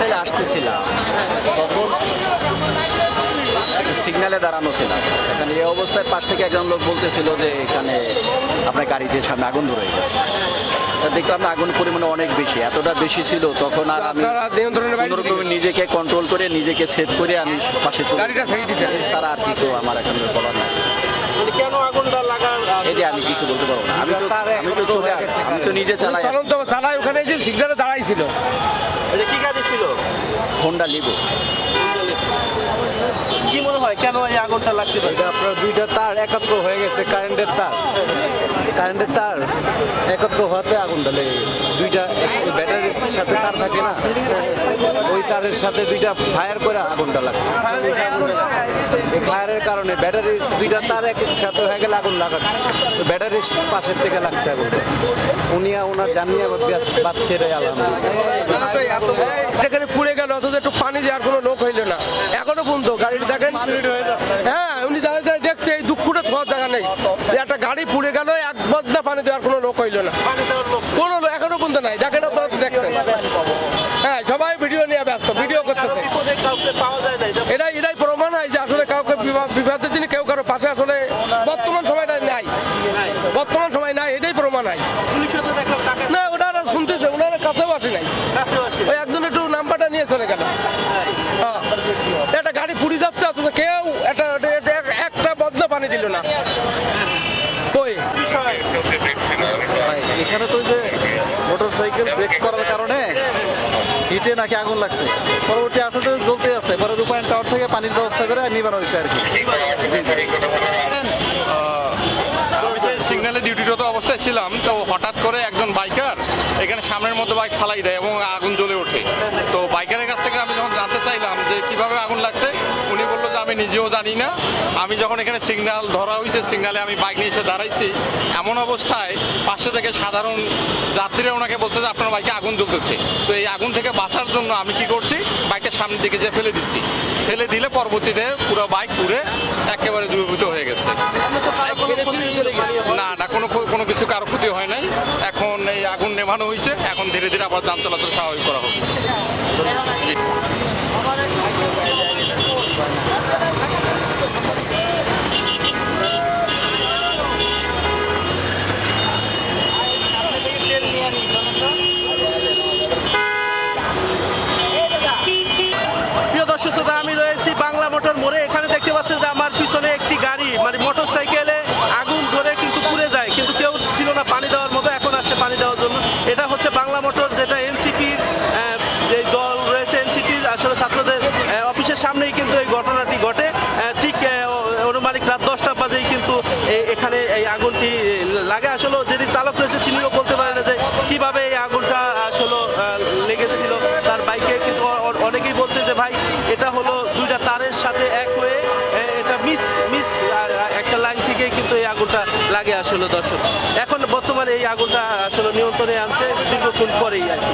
ছেলে আসতেছিলাম। তখন সিগন্যালে দাঁড়ানো ছিলাম এখানে এই অবস্থায় পাশ থেকে একজন লোক বলতেছিল যে এখানে আপনার গাড়িতে সামনে আগুন ধরে গেছে। দেখলাম না আগুন পরিমাণে অনেক বেশি এতটা বেশি ছিল। তখন আর আমি নিজেকে কন্ট্রোল করে নিজেকে সেট করে আমি পাশে চলে? সারা আর কিছু আমার এখন বলার নাই। কেন আগুনটা লাগা এটা আমি কিছু বলতে পারব না। আমি তো আমি তো চলে আমি তো নিজে চালাই চালায় ওখানে যে সিগন্যালে দাঁড়াইছিল। ছিল হোন্ডা লিবো কি মনে হয় কেন এই আগুনটা লাগতে পারে? আপনার দুইটা তার একত্র হয়ে গেছে কারেন্টের তার। কারেন্টের তার একত্র হওয়াতে আগুনটা লেগে গেছে। দুইটা ব্যাটারির সাথে তার থাকে না ওই তারের সাথে দুইটা ফায়ার করে আগুনটা লাগছে। এই ফায়ারের কারণে ব্যাটারির দুইটা তার এক সাথে হয়ে গেলে আগুন লাগাচ্ছে। ব্যাটারির পাশের থেকে লাগছে আগুনটা। উনি ওনার জানিয়ে বাচ্চা এখানে পুড়ে গেল, অথচ একটু পানি দেওয়ার কোনো লোক হইল না। এখনও পর্যন্ত গাড়িটা দেখেন? হ্যাঁ উনি দাঁড়িয়ে দেখছে, এই দুঃখটা থাকার জায়গা নেই। একটা গাড়ি পুড়ে গেল, এক বদনা পানি দেওয়ার কোনো লোক হইল না। কোনো এখনও পর্যন্ত নাই। দেখেন আপনারা দেখছেন। হ্যাঁ সবাই ভিডিও নিয়ে ব্যস্ত, ভিডিও করতেছে। এটাই এটাই প্রমাণ হয় যে আসলে কাউকে বিবা- বিবাদের জন্য কেউ কারও পাশে আসলে বর্তমান সময়টা নাই। বর্তমান সময় নাই, এটাই প্রমাণ হয় তো দেখলাম টাকা না ওনারা শুনতেছে ওনারা কাছেও আসে নাই। কাছেও আসে ওই একজন একটু নাম্বারটা নিয়ে চলে গেল। হ্যাঁ। একটা গাড়ি পুড়ি যাচ্ছে অথচ কেউ একটা একটা- বদলা পানি দিল না। কই? এখানে তো যে মোটর সাইকেল ব্রেক করার কারণে হিটে নাকি আগুন লাগছে। পরবর্তী আসে তো জ্বলতে আছে। পরে রূপায়ণ টাওয়ার থেকে পানির ব্যবস্থা করে নিবানো হয়েছে আর কি। জি অবস্থায় ছিলাম, তো হঠাৎ করে একজন বাইকার এখানে সামনের মধ্যে বাইক ফালাই দেয় এবং আগুন জ্বলে ওঠে। তো বাইকারের কাছ থেকে আমি যখন জানতে চাইলাম যে কীভাবে আগুন লাগছে, উনি বলল যে আমি নিজেও জানি না। আমি যখন এখানে সিগন্যাল ধরা হয়েছে সিগন্যালে আমি বাইক নিয়ে এসে দাঁড়াইছি, এমন অবস্থায় পাশে থেকে সাধারণ যাত্রীরা ওনাকে বলছে যে আপনার বাইকে আগুন জ্বলতেছে। তো এই আগুন থেকে বাঁচার জন্য আমি কি করছি বাইকটা সামনের দিকে যে ফেলে দিচ্ছি ফেলে দিলে পরবর্তীতে পুরো বাইক পুড়ে একেবারে দূরীভূত হয়ে গেছে। কোনো কোনো কিছু কারও ক্ষতি হয় নাই। এখন এই আগুন নেভানো হয়েছে। এখন ধীরে ধীরে আবার যান চলাচল স্বাভাবিক করা হবে দর্শক শ্রোতা, আমি রয়েছি বাংলা মোটর মোড়ে। সামনেই কিন্তু এই ঘটনাটি ঘটে। ঠিক অনুমানিক রাত দশটা বাজেই কিন্তু এখানে এই আগুনটি লাগে। আসলে যিনি চালক রয়েছে, তিনিও বলতে পারেন যে কীভাবে এই আগুনটা আসলে লেগেছিল। তার বাইকে কিন্তু অনেকেই বলছে যে ভাই, এটা হলো দুইটা তারের সাথে এক হয়ে এটা মিস মিস একটা লাইন থেকে কিন্তু এই আগুনটা লাগে আসলে দর্শক। এখন বর্তমানে এই আগুনটা আসলে নিয়ন্ত্রণে আনছে, দীর্ঘক্ষণ পরেই আর কি।